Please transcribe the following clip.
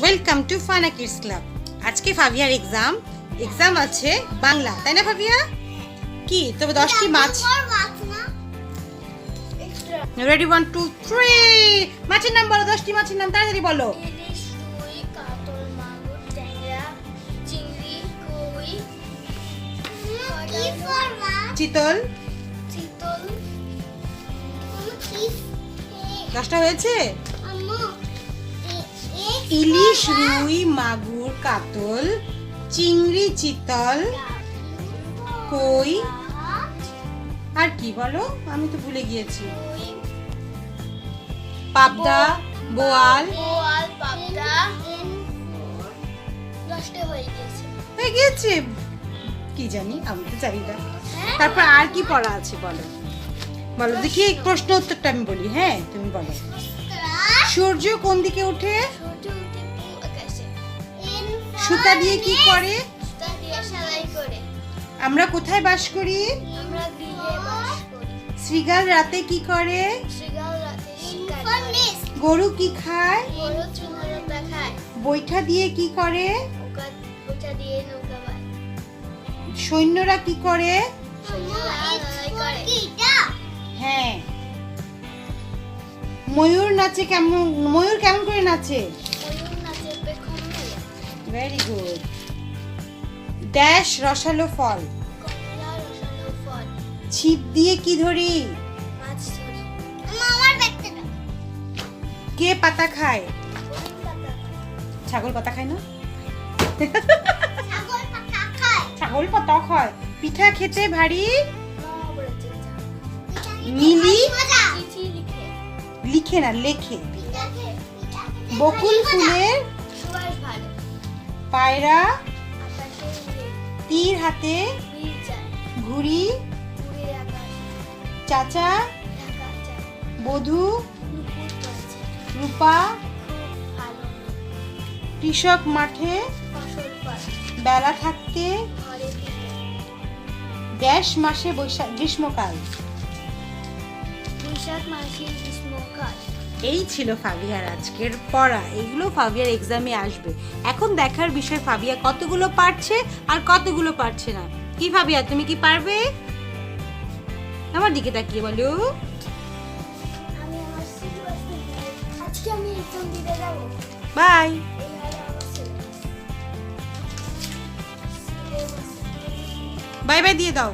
Welcome to Fana kids club আজকে ফাভিয়ার exam exam আছে বাংলা তাই না ফাভিয়া? কি তবে দশটি মাছ। রেডি ওয়ান টু থ্রি মাছের নাম বলো দশটি মাছের নাম তাড়াতাড়ি বলো। চিতল। চিতল। দশটা হয়েছে? ইলিশ রুই মাগুর কাতল চিংড়ি চিতল কই আর কি বলো? আমি তো ভুলে গিয়েছি। পাবদা বোয়াল। হয়ে গিয়েছে। কি জানি আমি তো জানি না। হ্যাঁ। তারপর আর কি পড়া আছে বলো? বলো দেখি প্রশ্ন উত্তরটা আমি বলি হ্যাঁ তুমি বলো। সূর্য কোন দিকে ওঠে? সুতা দিয়ে কি করে? সুতা দিয়ে সেলাই করে। আমরা কোথায় বাস করি? আমরা গৃহে বাস করি। শ্রীগাল রাতে কি করে? শৃগাল রাতে শিকার করে। গরু কি খায়? গরু চুনরতা খায়। বৈঠা দিয়ে কি করে? ওটা দিয়ে নৌকা বায়। সৈন্যরা কি করে? হ্যাঁ। ময়ূর নাচে কেমন ময়ূর কেমন করে নাচে? ভেরি গুড ড্যাশ রসালো ফল ছিপ দিয়ে কি ধরি। কে পাতা খায়? ছাগল পাতা খায়। না? ছাগল পাতা খায়। পিঠা খেতে ভারী? মিলি? লিখে না লেখে। বকুল ফুলের পায়রা, তীর হাতে, ঘুড়ি, চাচা, বধূ, রূপা, কৃষক মাঠে, বেলা থাকতে ড্যাশ মাসে বৈশাখ গ্রীষ্মকাল। বৈশাখ মাসে গ্রীষ্মকাল। এই ছিল ফাবিয়ার আজকের পড়া। এগুলো ফাবিয়ার এক্সামে আসবে। এখন দেখার বিষয় ফাবিয়া কতগুলো পারছে আর কতগুলো পারছে না? কি ফাবিয়া তুমি কি পারবে? আমার দিকে তাকিয়ে বলো। বাই। বাই বাই দিয়ে দাও।